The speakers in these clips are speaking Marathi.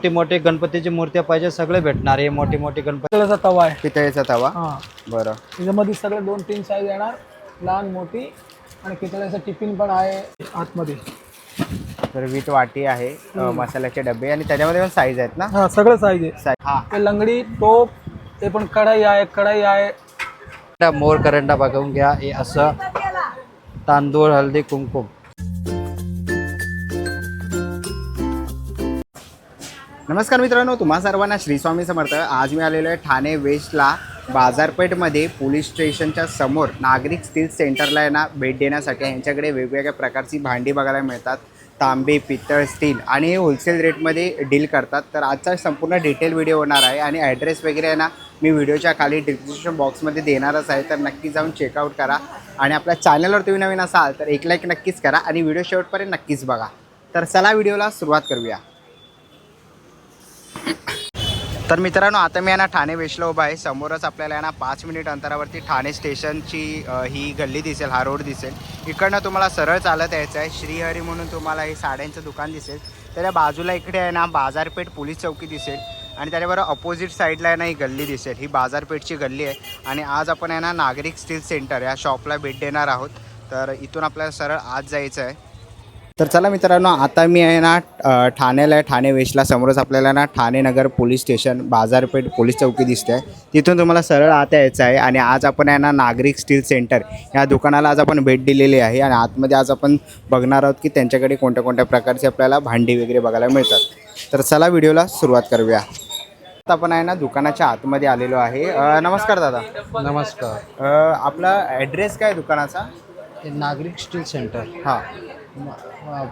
मोठी मोठी गणपतीची मूर्त्या पाहिजे सगळे भेटणार. हे मोठी मोठी गणपती पितळेचा तवा आहे. पितळेचा तवा? हा. बरं. त्याच्यामध्ये सगळे दोन तीन साईज येणार. लहान मोठी आणि पितळेचा टिफिन पण आहे आतमध्ये. तर वीट वाटी आहे अ, मसाल्याचे डबे आणि त्याच्यामध्ये पण साईज आहेत ना? हा सगळं साईज आहे. साईज हा. ते लंगडी टोप ते पण कढाई आहे कढाई आहे. मोर करंडा बघून घ्या. हे असं तांदूळ हळदी कुंकुम नमस्कार मित्रांनो तुम्हा सर्वांना श्री स्वामी समर्थ. आज मी आलेलो आहे ठाणे वेस्टला बाजारपेठमध्ये पोलीस स्टेशनच्या समोर नागरिक स्टील सेंटरला आहे ना भेट देण्यासाठी. यांच्याकडे वेगवेगळ्या प्रकारची भांडी बघायला मिळतात. तांबे पितळ स्टील आणि हे होलसेल रेटमध्ये डील करतात. तर आजचा संपूर्ण डिटेल व्हिडिओ होणार आहे आणि ॲड्रेस वगैरे आहे ना मी व्हिडिओच्या खाली डिस्क्रिप्शन बॉक्समध्ये देणारच आहे. तर नक्की जाऊन चेकआउट करा आणि आपल्या चॅनलवर तुम्ही नवीन असाल तर एक लाईक नक्कीच करा आणि व्हिडिओ शेवटपर्यंत नक्कीच बघा. तर चला व्हिडिओला सुरुवात करूया. तर मित्रांनो आता मी आहे ना ठाणे वेशला उभा आहे. समोरच आपल्याला यांना ना पाच मिनिट अंतरावरती ठाणे स्टेशनची ही गल्ली दिसेल हा रोड दिसेल. इकडनं तुम्हाला सरळ चालत यायचं आहे. श्रीहरी म्हणून तुम्हाला हे साड्यांचं दुकान दिसेल. त्याच्या बाजूला इकडे आहे ना बाजारपेठ पोलीस चौकी दिसेल. आणि त्याच्याबरोबर अपोजिट साईडला आहे ना ही गल्ली दिसेल. ही बाजारपेठची गल्ली आहे. आणि आज आपण आहे ना नागरिक स्टील सेंटर या शॉपला भेट देणार आहोत. तर इथून आपल्याला सरळ आज जायचं आहे. तर चला मित्रांनो आता मी आहे ना ठाण्याला आहे. ठाणे वेस्टला. समोरच आपल्याला ना Thane Nagar police station Bazarpeth police चौकी दिसते आहे तिथून तुम्हाला सरळ आता यायचं आहे आणि आज आपण आहे ना नागरिक स्टील सेंटर या दुकानाला आज आपण भेट दिलेली आहे आणि आतमध्ये आज आपण बघणार आहोत की त्यांच्याकडे कोणत्या कोणत्या प्रकारची आपल्याला भांडी वगैरे बघायला मिळतात. तर चला व्हिडिओला सुरुवात करूया. आता आपण आहे ना दुकानाच्या आतमध्ये आलेलो आहे. नमस्कार दादा. नमस्कार. आपला ॲड्रेस काय दुकानाचा? नागरिक स्टील सेंटर. हां.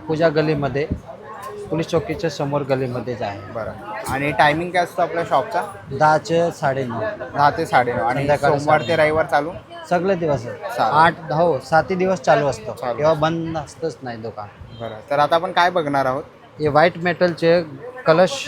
पूजा गलीमध्ये पोलीस चौकीच्या समोर गलीमध्येच आहे बरं. आणि टायमिंग काय असतो आपल्या शॉपचा दहाचे साडेनऊ. दहा ते साडेनऊ. आणि संध्याकाळी सोमवार ते साडेनऊ. रविवार चालू? सगळे दिवस. आहे. चालेल. आठ हो सातही दिवस चालू असतो. चालू. तेव्हा बंद असतंच नाही दुकान. बरं. तर आता आपण काय बघणार आहोत? हे व्हाईट मेटलचे कलश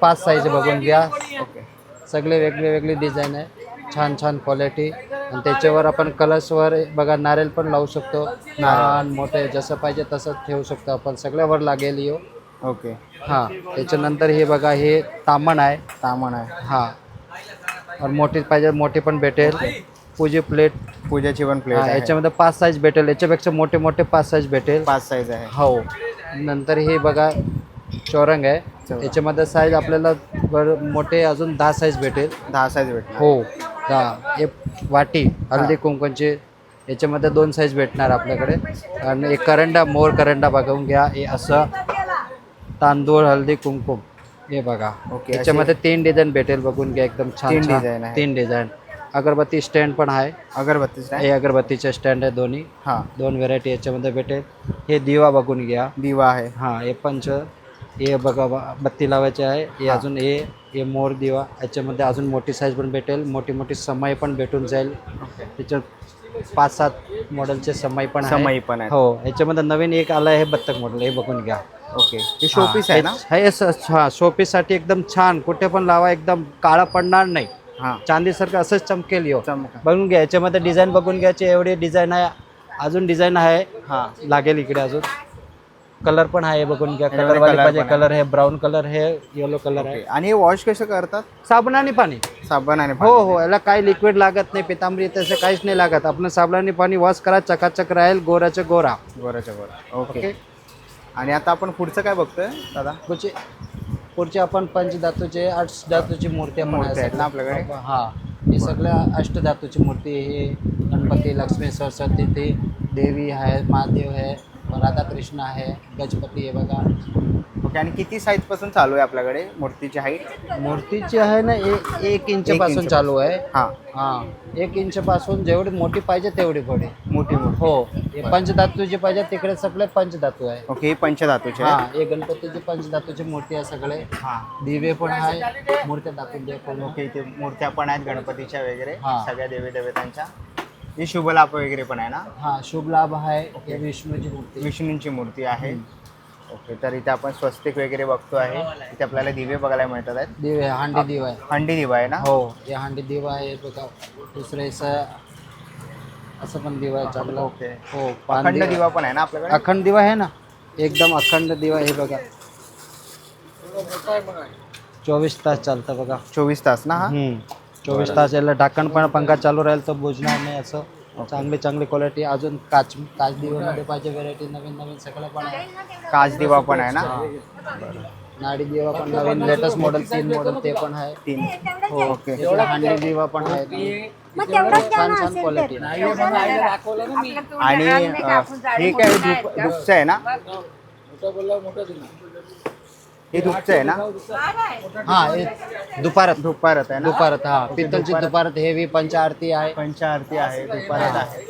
पाच साईज बघून घ्या. ओके. सगळे वेगळे वेगळे डिझाईन आहे. छान छान क्वालिटी आणि त्याच्यावर आपण कलशवर बघा नारळ पण लावू शकतो. लहान मोठे जसं पाहिजे तसं ठेवू शकतो आपण. सगळ्यावर लागेल यो. ओके. हां त्याच्यानंतर हे बघा हे तामण आहे. सामान आहे. हां. और मोठी पाहिजे मोठी पण भेटेल. पूजी प्लेट. पूजाची पण प्लेट आहे. याच्यामध्ये पाच साईज भेटेल. याच्यापेक्षा मोठे मोठे पाच साईज भेटेल. पाच साईज आहे. हो. नंतर हे बघा चौरंग आहे. चौरंग. याच्यामध्ये साईज आपल्याला बर मोठे अजून दहा साईज भेटेल. दहा साईज भेटणार. हो दहा. हे वाटी हळदी कुंकूची. याच्यामध्ये दोन साईज भेटणार आपल्याकडे. आणि एक करंडा मोर करंडा बघून घ्या. हे असं तांदूळ हळदी कुंकुम हे बघा. ओके, याच्यामध्ये तीन डिझाईन भेटेल बघून घ्या एकदम छान आहे. तीन डिझाईन अगरबत्ती स्टँड पण आहे. अगरबत्तीच हे अगरबत्तीचे स्टँड आहे दोन्ही. हां. दोन व्हेरायटी याच्यामध्ये भेटेल. हे दिवा बघून घ्या. दिवा आहे. हां हे पंच. हे बघा बत्ती लावायचे आहे. हे. अजून हे हे मोर दिवा. याच्यामध्ये अजून मोठी साईज पण भेटेल. मोठी मोठी समय पण भेटून जाईल. त्याच्यात पाच सात मॉडेलचे समय पण आहे. समई पण आहे. हो याच्यामध्ये नवीन एक आलं आहे बत्तक मॉडेल हे बघून घ्या. ओके. हे शोपीस आहे ना? हे हा शोपीससाठी एकदम छान. कुठे पण लावा एकदम काळा पडणार नाही. हां. चांदीसारखं असंच चमकेल यो. चमका. बघून घ्या. याच्यामध्ये डिझाईन बघून घ्यायचे एवढे डिझाईन आहे. अजून डिझाईन आहे. हां. लागेल इकडे अजून. कलर पण आहे बघून घ्या. कलर वाले color पाहिजे पण आहे. कलर आहे ब्राऊन कलर आहे येलो कलर आहे. आणि हे वॉश कसं करतात? साबण आणि पाणी. साबण आणि हो हो. याला काही लिक्विड लागत नाही पितांबरी तसं काहीच नाही लागत. आपण साबणाने पाणी वॉश करा चकाचक राहील गोराचं गोरा. गोराच्या गोरा. ओके ओके आणि आता आपण पुढचं काय बघतोय दादा? पुढचे पुढचे आपण पंचधातूचे आठ धातूची मूर्ती आपण मूर्ती आहेत ना. आपल्याकडे? हा. हे सगळ्या अष्टधातूची मूर्ती हे गणपती लक्ष्मी सरस्वती ते देवी आहे महादेव आहे. राधाकृष्ण आहे गणपती आहे बघा. ओके आणि किती साईजपासून चालू आहे आपल्याकडे? मूर्तीची हाईट मूर्तीची आहे ना एक एक इंच एक पासून इंच चालू आहे. हां. हा. एक इंच पासून जेवढी मोठी पाहिजे तेवढी पडे मोठी मूर्ती हो. हे पंचधातूची पाहिजे तिकडे सगळे पंचधातू आहे. ओके हे पंचधातूचे हा आहे. हे गणपतीची पंचधातूची मूर्ती आहे सगळे. हां. दिवे पण आहे मूर्त्या दाखवून पण ओके इथे मूर्त्या पण आहेत गणपतीच्या वगैरे हा. सगळ्या देवी देवतांच्या. हे शुभलाभ वगैरे पण आहे ना? हा शुभ लाभ आहे. हे विष्णूची मूर्ती. विष्णूंची मूर्ती आहे. ओके तर इथे आपण स्वस्तिक वगैरे बघतो आहे. इथे आपल्याला दिवे बघायला मिळतात आहेत. दिवे हांडी दिवा आहे. हंडी दिवा आहे ना? हो हे हांडी दिवा आहे. बघा दुसरं असं असं पण दिवा आहे चांगला. ओके हो पान अखंड दिवा. पण आहे ना आपल्याकडे? अखंड दिवा आहे ना? एकदम अखंड दिवा हे बघा. चोवीस तास चालतं बघा. चोवीस तास ना हा? हम्म. चोवीस तास याला ढाकण पण पंखा चालू राहील तर बुजणार नाही असं. चांगली चांगली क्वालिटी अजून काच काच दिव्यामध्ये पाहिजे व्हेरायटी नवीन नवीन सगळं पण आहे. काच दिवा पण आहे ना? नाडी दिवा पण नवीन लेटेस्ट मॉडेल तीन मॉडेल ते पण आहे. तीन. हो ओके. एवढा हंडी दिवा पण आहे. छान छान क्वालिटी आणि हे काय धूपचं आहे ना? हे धूपचं आहे ना? हा हे दुपारात. धुपारत आहे ना? दुपारात हा. पित्तलची दुपारात. हेवी पंचारती आहे. पंचारती आहे दुपारत आहे.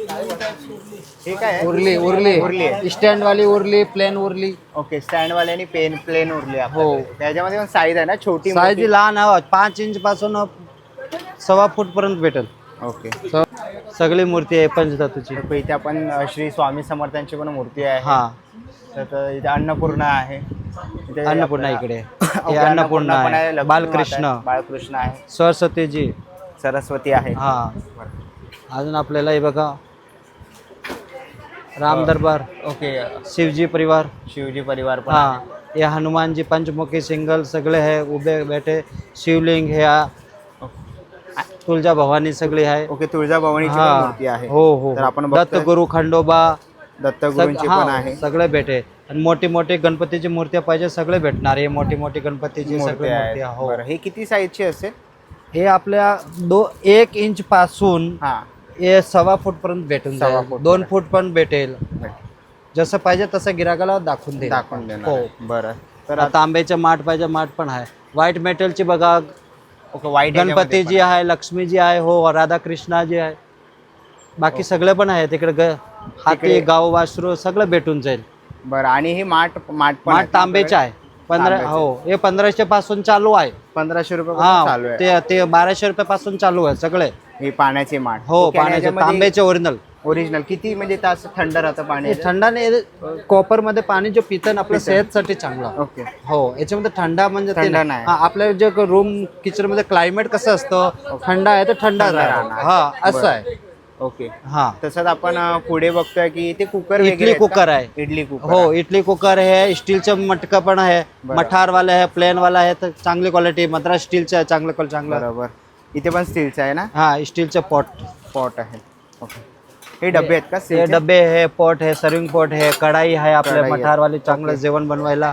हे काय आहे? उरली उरली. उरली. स्टँड वाली उरली प्लेन उरली. ओके स्टँड वाल्यानी पेन प्लेन उरली हो. त्याच्यामध्ये पण साईज आहे ना? छोटी साईज लहान आहे पाच इंच पासून सव्वा फूट पर्यंत भेटेल. ओके. सगळी मूर्ती आहे पंचधातूची. इथे आपण श्री स्वामी समर्थांची पण मूर्ती आहे. हा. तर इथे अन्नपूर्णा आहे. इथे अन्नपूर्णा आपल्या- इकडे. हे अन्नपूर्णा पण आहे. बालकृष्ण. आहे, बाळकृष्ण आहे. सरस्वतीजी. सरस्वती आहे. हा. अजून आपल्याला हे बघा. राम दरबार. ओके. शिवजी परिवार. शिवजी परिवार पण हा. ये हनुमान जी पंचमुखी सिंगल सगळे आहे उभे बैठे. शिवलिंग हे आ- तुळजा भवानी सगळी आहे. ओके तुळजाभवानीची पण हा. मूर्ती आहे. हो हो. तर आपण दत्त बघतोय. गुरु खंडोबा दत्तगुरूंची सग- पण हा, आहे. सगळे भेटे आणि मोठी मोठी गणपतीची मूर्ती पाहिजे सगळे भेटणार. हे मोठी मोठी गणपतीची सगळे हो. बरं हे किती साईजची असेल? हे आपल्या दो एक इंच पासून हा. हे सव्वा फूट पर्यंत भेटून सव्वा जाईल. फूट दोन फूट पण भेटेल. जसं पाहिजे तसं गिराकाला दाखवून दे दाखवून देणार हो. आहे. बरं. तर आता तांब्याचे माठ पाहिजे माठ पण आहे. व्हाईट मेटलची बघा. ओके वाईट गणपती जी आहे. लक्ष्मी जी आहे हो राधाकृष्णा जी आहे. बाकी सगळे पण आहे तिकडे ग हाती तिकडे- गाव वासरू सगळं भेटून जाईल. बरं आणि हे माठ माठ पण माठ तांब्याचे आहे. पंधरा तांब्याचे. हो हे पंधराशे पासून चालू आहे. पंधराशे रुपये हा चालू आहे. ते ते बाराशे रुपये पासून चालू आहे सगळे. हे पाण्याचे माठ. हो पाण्याचे तांब्याचे ओरिजिनल. ओरिजिनल. किती म्हणजे तास थंड राहतं पाणी? थंडाने कॉपरमध्ये पाणी जे पितं आपल्या सेहतसाठी चांगलं. ओके. हो याच्यामध्ये थंडा म्हणजे ते थंड नाही. नाही. हा, आपल्या जे रूम किचनमध्ये क्लायमेट कसं असतं थंड आहे तर थंड राहणार राहणार. हा असं आहे. ओके. हा. तसंच आपण अं, पुढे बघतोय की ते कुकर इडली वगैरे आहेत कुकर? आहे. इडली कुकर. हो इडली कुकर आहे स्टीलचं मटकं पण आहे बरं. मठार वाले आहे प्लेन वाला आहे तर चांगली क्वालिटी मद्रास स्टीलचं आहे चांगलं क्वालिटी चांगलं. बरोबर. इथे पण स्टीलचं आहे ना? हा स्टीलचं पॉट. पॉट आहे. ओके. हे डबे आहेत का? हे? डबे आहे पॉट आहे सर्विंग पॉट आहे कढाई आहे आपल्या. मठारवाली चांगलं जेवण बनवायला.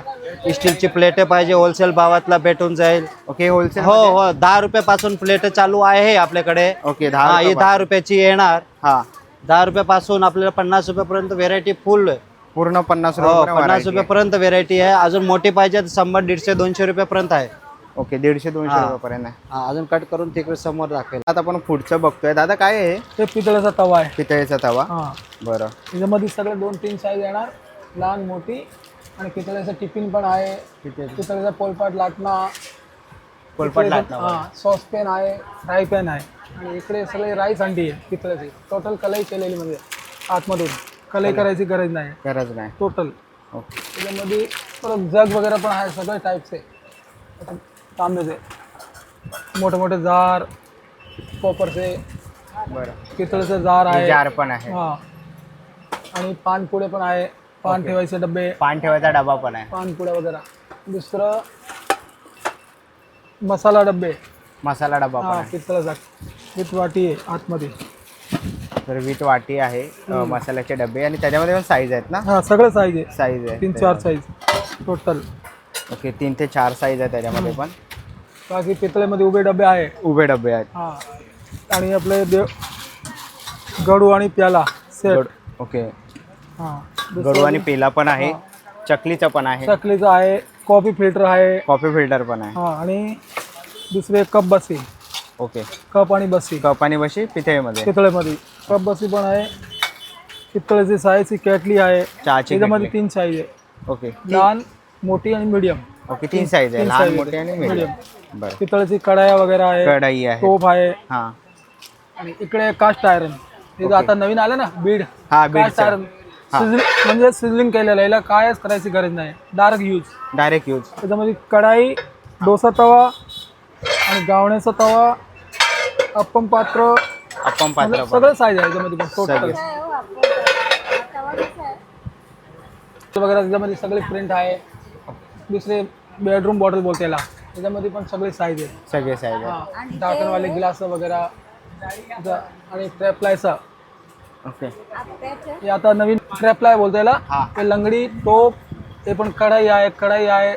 स्टीलची प्लेटे पाहिजे होलसेल भावातला भेटून जाईल. ओके होलसेल हो हो दहा रुपयापासून प्लेट चालू आहे आपल्याकडे. ओके हा दहा ही दहा रुपयाची येणार. हा. दहा रुपयापासून आपल्याला पन्नास रुपयापर्यंत व्हेरायटी फुल पूर्ण पन्नास हो रुपये पन्नास रुपयापर्यंत व्हेरायटी आहे. अजून मोठी पाहिजे तर शंभर दीडशे दोनशे रुपयापर्यंत आहे. ओके दीडशे दोनशे हा. रुपयापर्यंत आहे. हा, अजून कट करून तिकडे समोर दाखवेल आता आपण पुढचं बघतोय. दादा काय आहे हे? ते पितळेचा तवा आहे. पितळेचा तवा. हा. बरं. त्याच्यामध्ये सगळे दोन तीन साईज येणार. लहान मोठी. आणि पितळेचं टिफिन पण आहे. पितळेचा. पोलपाट लाटणा. पोलपाट लाटणं हा सॉस पॅन आहे फ्राय पॅन आहे. आणि इकडे सगळे राईस अंडी आहे पितळेची. टोटल कलई केलेली म्हणजे आतमधून. कलई करायची गरज नाही. गरज नाही. Total okay. त्याच्यामध्ये परत जग वगैरे पण आहे सगळे टाईपचे तांब्याचे मोठे मोठे जार कॉपरचे बरं. पितळेचे जार आहे. जार पण आहे. हा. आणि पानपुडे पण आहे. पान ठेवायचे डबे. पान ठेवायचा डबा पण आहे. पानपुड्या वगैरे. दुसरं मसाला डबे. मसाला डबा पण हा आहे. पितळाचा. विथ वाटी आहे आतमध्ये. तर वीट वाटी आहे अ, मसाल्याचे डबे. आणि त्याच्यामध्ये पण साईज आहेत ना? हा सगळं साईज आहे. साईज आहे. तीन चार साईज टोटल ओके तीन ते चार साईज आहे त्याच्यामध्ये पण. बाकी पितळेमध्ये उभे डबे आहे उभे डबे आहेत. हा. आणि आपले देव गडू आणि प्याला सेट गड- ओके. हा. गडू आणि पेला पण आहे चकलीचं पण आहे. चकलीचं आहे कॉफी फिल्टर आहे. कॉफी फिल्टर पण आहे. हा आणि दुसरे कप बसी. ओके. कप आणि बसी. कप आणि बशी पितळेमध्ये. पितळेमध्ये. कप बसी पण आहे. पितळेची साईजची कॅटली आहे. चहाची त्याच्यामध्ये. तीन साईज आहे. ओके. लहान मोठी आणि मीडियम ओके तीन साईज आहे तीन लहान size मोठे आहे. आणि मीडियम बरं पितळेची कढाया वगैरे आहे कढई आहे टोप आहे हां आणि इकडे कास्ट आयरन हे जे आता नवीन आलं ना बीड हा कास्ट बीडचं आयरन म्हणजे सिझलिंग केलेलं आहे याला कायच करायची गरज नाही डार्क यूज डायरेक्ट यूज त्याच्यामध्ये कढाई डोसा तवा आणि गावण्याचा तवा अप्पम पात्र आपण पात्र म्हणजे पण सगळं साईज आहे याच्यामध्ये पण टोटल सगळे. वगैरे त्याच्यामध्ये सगळे प्रिंट आहे दुसरे बेडरूम बॉटल बोलते याला. त्याच्यामध्ये पण सगळे साईज आहे सगळे साईज आहे डाकणवाले ग्लास वगैरे आणि ट्रॅपलायचा ओके हे आता नवीन ट्रॅपलाय बोलतो याला. हा. ते लंगडी टोप ते पण कढाई आहे कढाई आहे.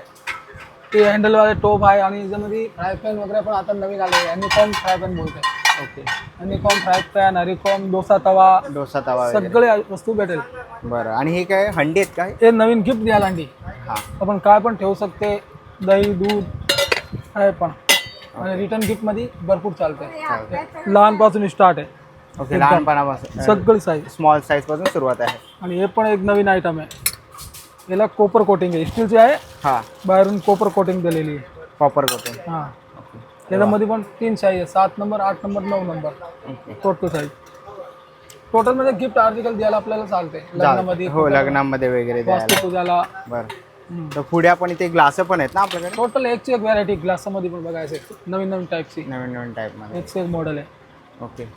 ते हँडलवाले टोप आहे आणि याच्यामध्ये फ्राय पॅन वगैरे पण आता नवीन आले आहे. अनिकॉम फ्राय पॅन बोलते. ओके अनिकॉम फ्राय पॅन अरिकॉम डोसा तवा. डोसा तवा वगैरे. सगळे वस्तू भेटेल. बरं. आणि हे काय हंडी आहेत काय? हे नवीन गिफ्ट द्यायला अंडी हां. आपण काय पण ठेवू शकते. दही दूध काय पण. आणि रिटर्न गिफ्टमध्ये भरपूर चालते लहानपासून स्टार्ट आहे. ओके लहानपणापासून. सगळी साईज स्मॉल साईजपासून सुरुवात आहे. आणि हे पण एक नवीन आयटम आहे. याला कोपर कोटिंग आहे. स्टीलची आहे. हां. बाहेरून कोपर कोटिंग दिलेली आहे. कॉपर कोटिंग हां. त्याच्यामध्ये पण तीन साईज आहे. सात नंबर आठ नंबर नऊ नंबर टोटल साईज टोटलमध्ये गिफ्ट आर्टिकल द्यायला आपल्याला चालते लग्नामध्ये हो लग्नामध्ये वगैरे द्यायला. बरं. तर पुढे आपण इथे ग्लास पण आहेत ना आपल्याकडे? टोटल एकची एक व्हरायटी ग्लासमध्ये पण बघायचे नवीन नवीन टाईपची नवीन नवीन टाईपमध्ये एकशे एक मॉडेल आहे. ओके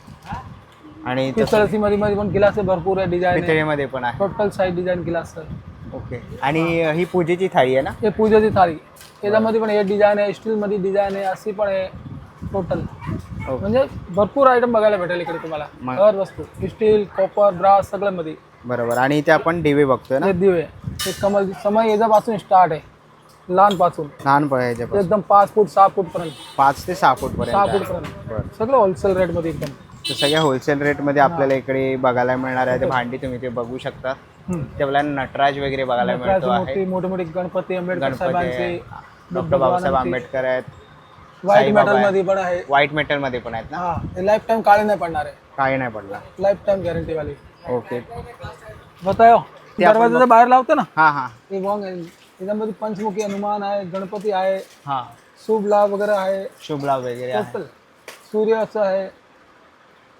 आणि पितळसी मध्ये मध्ये पण गिलास भरपूर आहे डिझाईन आहे. पितळेमध्ये पण आहे. टोटल साईज डिझाईन गिलास आहे. ओके आणि ही पूजेची थाळी आहे ना? हे पूजेची थाळी. याच्यामध्ये पण हे डिझाईन आहे स्टील मध्ये डिझाईन आहे अशी पण आहे टोटल ओके म्हणजे भरपूर आयटम बघायला भेटेल इकडे तुम्हाला. मग- हर वस्तू. स्टील कॉपर ब्रास सगळ्यामध्ये. बरोबर. आणि इथे आपण दिवे बघतोय ना? हे दिवे. हे कमल समय याच्यापासून स्टार्ट आहे. लहानपासून. लहान ह्याच्या एकदम पाच फूट सहा फूट पर्यंत. पाच ते सहा फूट सहा पर्यंत फूट. पर्यंत. बरं. सगळं होलसेल रेटमध्ये एकदम. तर सगळ्या होलसेल रेटमध्ये आपल्याला इकडे बघायला मिळणार आहे. ते भांडी तुम्ही ते बघू शकता. हम्म. ते आपल्याला नटराज वगैरे बघायला मिळतो आहे. मोठी मोठे मोठे गणपती आंबेडकर गणपती साहेबांचे डॉक्टर बाबासाहेब. आंबेडकर आहेत. व्हाईट साईबाबा मेटल आहे. मध्ये पण आहे. व्हाईट मेटलमध्ये पण आहेत ना? हा. हे लाईफ टाइम काळे नाही पडणार आहे. काही नाही पडला लाईफ टाइम गॅरंटी वाली. ओके बतायो ते आपण दरवाजाच्या बाहेर लावतो ना. हां हां. ते बॉंग आहे त्याच्यामध्ये पंचमुखी हनुमान आहे गणपती आहे हां. शुभ लाभ वगैरे आहे. शुभ लाभ वगैरे आहे. टोटल सूर्याचं आहे.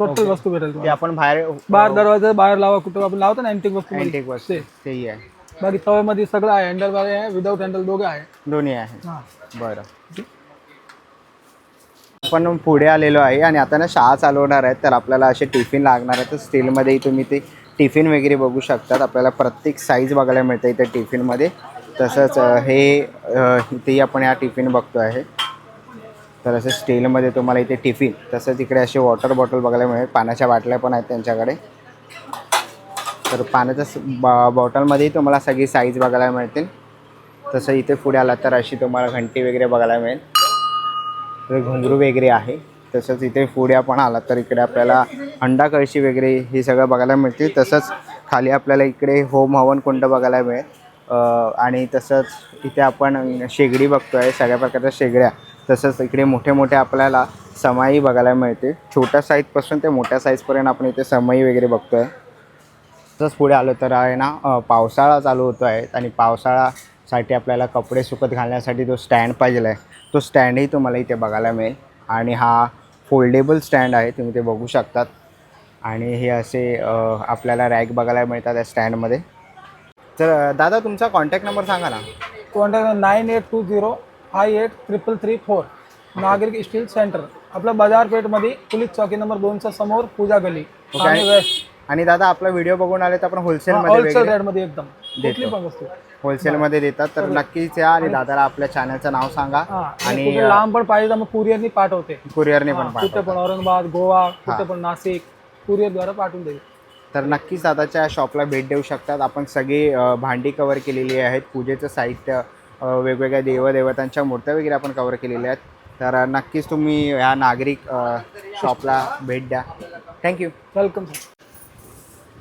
टोटल वस्तू भेटेल ते तुम्हाला आपण बाहेर बाहेर दरवाजा बाहेर लावा कुठं आपण लावतो ना अँटिक वस्तू मध्ये. अँटिक वस्तू. ते. तेही आहे. बाकी तव्यामध्ये सगळं आहे हँडल वाले आहे विदाऊट हँडल दोघे आहे. दोन्ही आहे. हा. बरं. आपण पुढे आलेलो आहे आणि आता ना शाळा चालवणार आहेत तर आपल्याला असे टिफिन लागणार आहेत तर स्टीलमध्येही तुम्ही ते टिफिन वगैरे बघू शकतात. आपल्याला प्रत्येक साईज बघायला मिळते इथे टिफिनमध्ये. तसंच हे इथेही आपण या टिफिन बघतो आहे. तर असं स्टीलमध्ये तुम्हाला इथे टिफिन तसंच इकडे असे वॉटर बॉटल बघायला मिळेल. पाण्याच्या बाटल्या पण आहेत त्यांच्याकडे. तर पाण्याच्या स- बॉटलमध्येही तुम्हाला सगळी साईज बघायला मिळतील. तसं इथे पुढे आला तर अशी तुम्हाला घंटी वगैरे बघायला मिळेल. तर घुंगरू वगैरे आहे. तसंच इथे पुढे पण आला तर इकडे आपल्याला अंडा कळशी वगैरे हे सगळं बघायला मिळतील. तसंच खाली आपल्याला इकडे होम हवन कुंड बघायला मिळेल. आणि तसंच इथे आपण शेगडी बघतो आहे सगळ्या प्रकारच्या शेगड्या. तसंच इकडे मोठे मोठे आपल्याला समाई बघायला मिळते छोट्या साईजपासून ते मोठ्या साईजपर्यंत आपण इथे समाई वगैरे बघतो आहे तसंच पुढे आलो तर आहे ना पावसाळा चालू होतो आहे आणि पावसाळ्यासाठी आपल्याला कपडे सुकत घालण्यासाठी जो स्टँड पाहिजे आहे तो स्टँडही तुम्हाला इथे बघायला मिळेल. आणि हा फोल्डेबल स्टँड आहे तुम्ही ते बघू शकतात. आणि हे असे आपल्याला रॅक बघायला मिळतात या स्टँडमध्ये तर दादा तुमचा कॉन्टॅक्ट नंबर सांगा ना. Contact nine eight two zero five eight triple three four Nagarik steel centre. आपलं बाजारपेठमध्ये पोलीस चौकी नंबर दोनच्या समोर पूजा गली ओके. आणि वेस्ट. आणि दादा आपला व्हिडिओ बघून आले तर आपण होलसेल वगैरे रेटमध्ये एकदम. वस्तू. होलसेलमध्ये देतात. तर नक्कीच या आणि दादाला आपल्या चॅनलचं नाव सांगा. आणि लांब पण पाहिजे तर मग कुरिअरनी पाठवते. कुरिअरने पण पाठवा कुठे पण औरंगाबाद गोवा कुठे पण नाशिक कुरिअरद्वारे पाठवून देईल. तर नक्कीच दादाच्या शॉपला भेट देऊ शकतात. आपण सगळी भांडी कवर केलेली आहेत. पूजेचं साहित्य वेगवेगळ्या देवदेवतांच्या मूर्त्या वगैरे आपण कवर केलेल्या आहेत. तर नक्कीच तुम्ही ह्या नागरिक शॉपला भेट द्या. Thank you welcome sir